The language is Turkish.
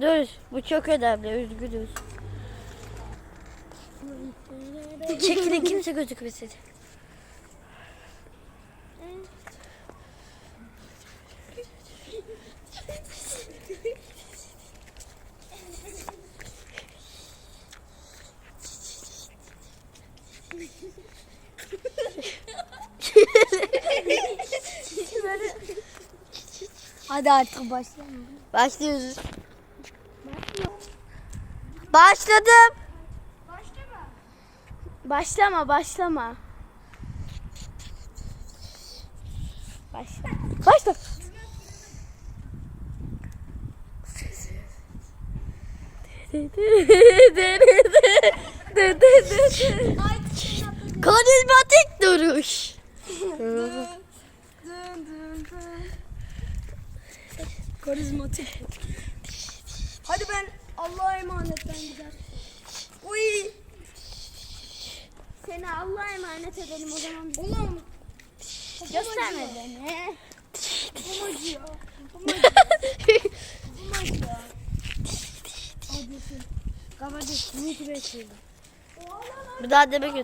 Dur bu çok önemli üzgünüz. Çekilin kimse gözükmesin. Hadi artık başlayalım. Başlıyoruz. Başladım. Başlama başlama. Başla. Başla. Karizmatik duruş. Karizmatik. Hadi ben Allah'a emanet ben gider. Uy. Seni Allah'a emanet edelim o zaman. Oğlum. Gösterme beni. Kafam acıyor. Kafam acıyor. Kafam acıyor. Bunu bekliyorum. Bir daha demek